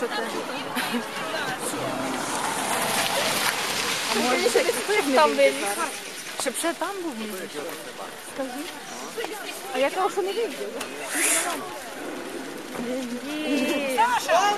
zeszyty. Tam byli. Czy przed tam był A ja to już nie widzę. Zapraszam!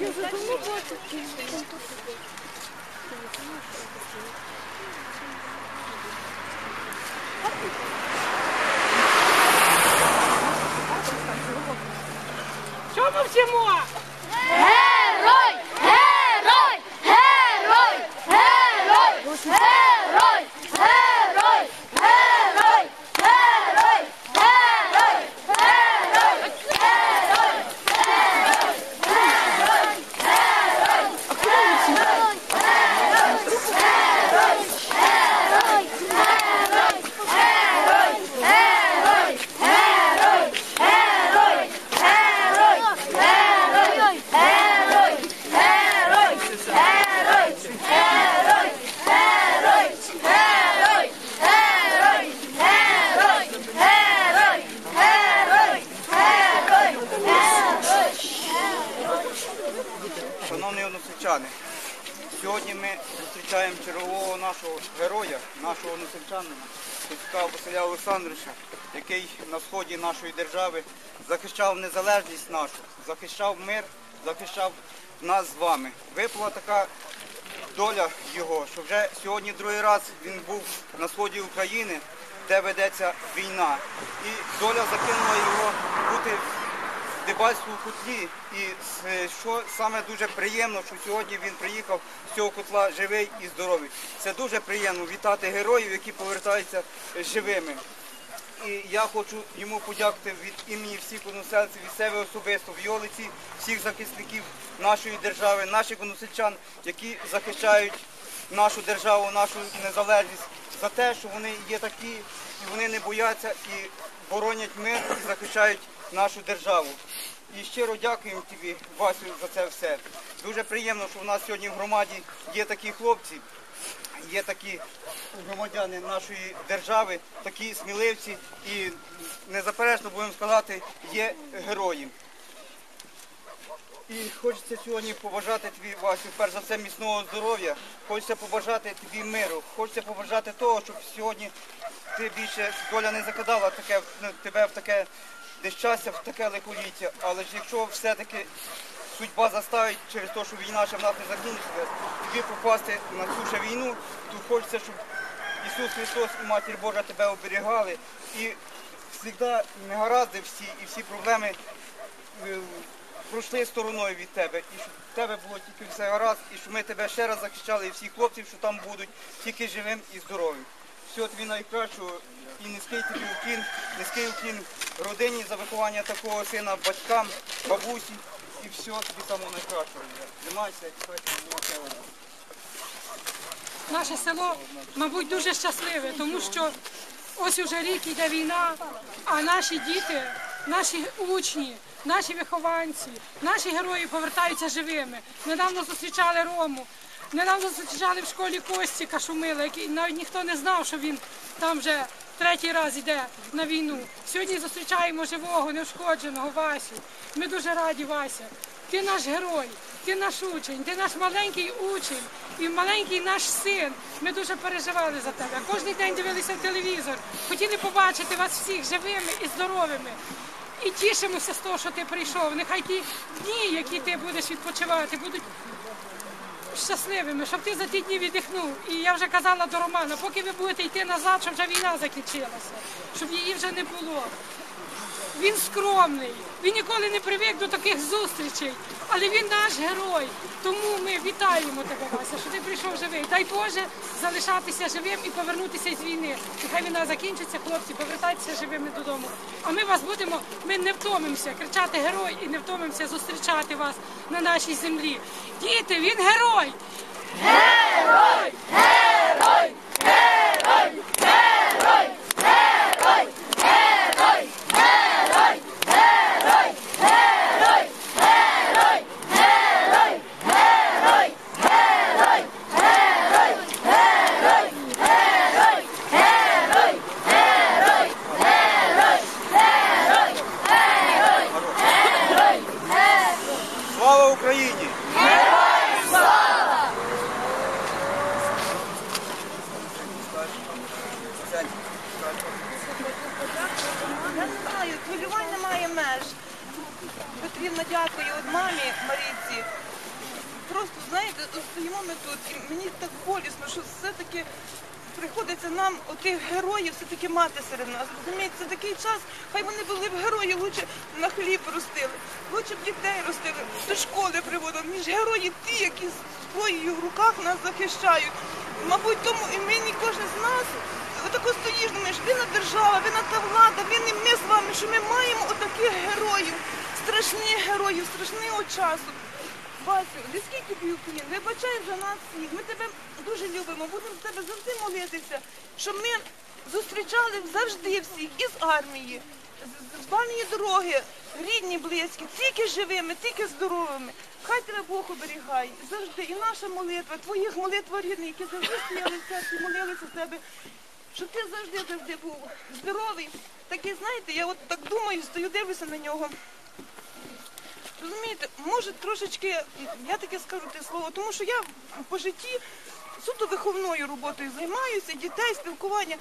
Я задумала, Шановні односельчани, сьогодні ми зустрічаємо чергового нашого героя, нашого односельчанина, Кузька Василя Олександровича, який на сході нашої держави захищав незалежність нашу, захищав мир, захищав нас з вами. Випала така доля його, що вже сьогодні другий раз він був на сході України, де ведеться війна. І доля закинула його бути Дебальському котлі. І що саме дуже приємно, що сьогодні він приїхав з цього котла живий і здоровий. Це дуже приємно вітати героїв, які повертаються живими. І я хочу йому подякувати від імені всіх односельців, від себе особисто, в його лиці всіх захисників нашої держави, наших односельчан, які захищають нашу державу, нашу незалежність, за те, що вони є такі, і вони не бояться і боронять мир і захищають нашу державу. І щиро дякуємо тобі, Васю, за це все. Дуже приємно, що в нас сьогодні в громаді є такі хлопці, є такі громадяни нашої держави, такі сміливці і незаперечно будемо сказати, є герої. І хочеться сьогодні побажати тобі, Васю, перш за все міцного здоров'я, хочеться побажати тобі миру, хочеться побажати того, щоб сьогодні ти більше доля не закидала таке, ну, тебе в таке нещастя, в таке лихоліття. Але ж якщо все-таки судьба заставить через те, що війна ще в нас не закінчиться, тобі попасти на цю ще війну, то хочеться, щоб Ісус Христос і Матір Божа тебе оберігали. І завжди негаразди всі і всі проблеми е, пройшли стороною від тебе. І щоб в тебе було тільки все гаразд, і щоб ми тебе ще раз захищали, і всіх хлопців, що там будуть, тільки живим і здоровим. Всього тобі найкращого і низький тобі уклін, низький уклін родині за виховання такого сина, батькам, бабусі і все, тобі самого найкращого. Хай тебе Наше село, мабуть, дуже щасливе, тому що ось уже рік іде війна, а наші діти, наші учні, наші вихованці, наші герої повертаються живими. Недавно зустрічали Рому, недавно зустрічали в школі Кості Кашумила, який навіть ніхто не знав, що він там вже третій раз йде на війну. Сьогодні зустрічаємо живого, неушкодженого Васю. Ми дуже раді, Вася. Ти наш герой, ти наш учень, ти наш маленький учень і маленький наш син. Ми дуже переживали за тебе. Кожен день дивилися телевізор, хотіли побачити вас всіх живими і здоровими. І тішимося з того, що ти прийшов. Нехай ті дні, які ти будеш відпочивати, будуть щасливими, щоб ти за ті дні віддихнув. І я вже казала до Романа, поки ви будете йти назад, щоб вже війна закінчилася, щоб її вже не було. Він скромний, він ніколи не привик до таких зустрічей, але він наш герой. Тому ми вітаємо тебе, Вася, що ти прийшов живий. Дай Боже залишатися живим і повернутися з війни. Нехай війна закінчиться, хлопці, повертайтеся живими додому. А ми вас будемо, ми не втомимося кричати герой і не втомимося зустрічати вас на нашій землі. Діти, він герой! Слава Україні! Я не знаю, хвилювань немає меж. Потрібно дякую от мамі Марійці. Просто, знаєте, стоїмо ми тут, і мені так болісно, що все-таки приходиться нам, отих героїв, все-таки мати серед нас. Розумієте, це такий час, хай вони були б герої, лучше на хліб ростили, лучше б дітей ростили, до школи приводили, ніж герої ті, які з своєю в руках нас захищають. Мабуть, тому і мені кожен з нас отако стоїш, думаєш, винна держава, винна та влада, винні ми з вами, що ми маємо отаких героїв, страшних героїв, страшного часу. Васю, низький тобі уклін, вибачай за нас всіх. Ми тебе дуже любимо, будемо за тебе завжди молитися, щоб ми зустрічали завжди всіх із армії, з, з дороги, рідні, близькі, тільки живими, тільки здоровими. Хай тебе Бог оберігає завжди. І наша молитва, твоїх молитва рідних, які завжди стояли в серці, молилися з тебе. Щоб ти завжди завжди був здоровий. Такий, знаєте, я от так думаю, стою, дивлюся на нього. Розумієте, може трошечки, я таке скажу те слово, тому що я по житті суто виховною роботою займаюся, дітей, спілкування.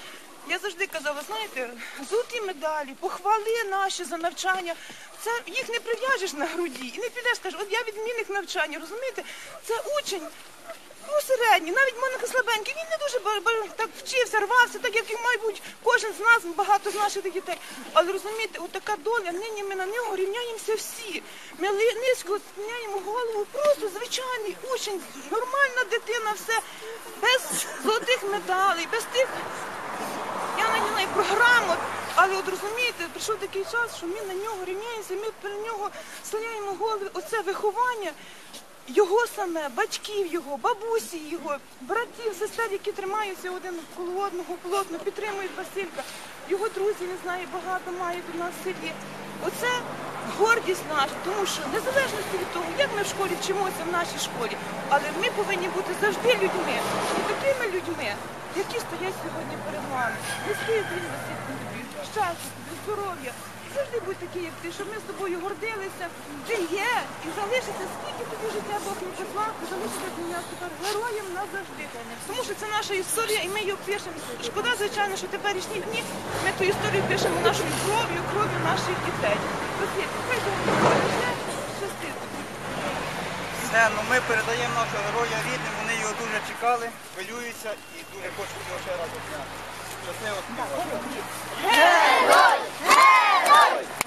Я завжди казала, знаєте, золоті медалі, похвали наші за навчання. Це їх не прив'яжеш на груді і не підеш, скажеш, от я відмінник навчання, розумієте? Це учень. Ну, середній, навіть Моnika слабенький, він не дуже так вчився, рвався, так як і, мабуть, кожен з нас, багато з наших дітей. Але розумієте, от така доля, нині ми на нього рівняємося всі. Ми низько склоняємо голову, просто звичайний учень, нормальна дитина, все, без золотих медалей, без тих, я не знаю, програмот. Але от розумієте, прийшов такий час, що ми на нього рівняємося, ми перед нього склоняємо голови, оце виховання. Його саме, батьків його, бабусі його, братів, сестер, які тримаються один коло одного плотно, підтримують Василька. Його друзі, не знаю, багато мають у нас в селі. Оце гордість наша, тому що незалежно від того, як ми в школі вчимося в нашій школі, але ми повинні бути завжди людьми, людьми, які стоять сьогодні перед нами. Низький день Василько тобі, щастя тобі, здоров'я. Завжди будь такий, як ти, щоб ми з тобою гордилися. Ти є і залишиться, скільки тобі життя Бог не поклав, ти залишиться для нас тепер героєм назавжди. Тому що це наша історія, і ми її пишемо. Шкода, звичайно, що теперішні дні ми ту історію пишемо нашою кров'ю, кров'ю наших дітей. Все, ну ми передаємо нашого героя рідним, чекали, хвилюються і дуже хочуть його ще раз обняти. Щасливо Герой! Герой!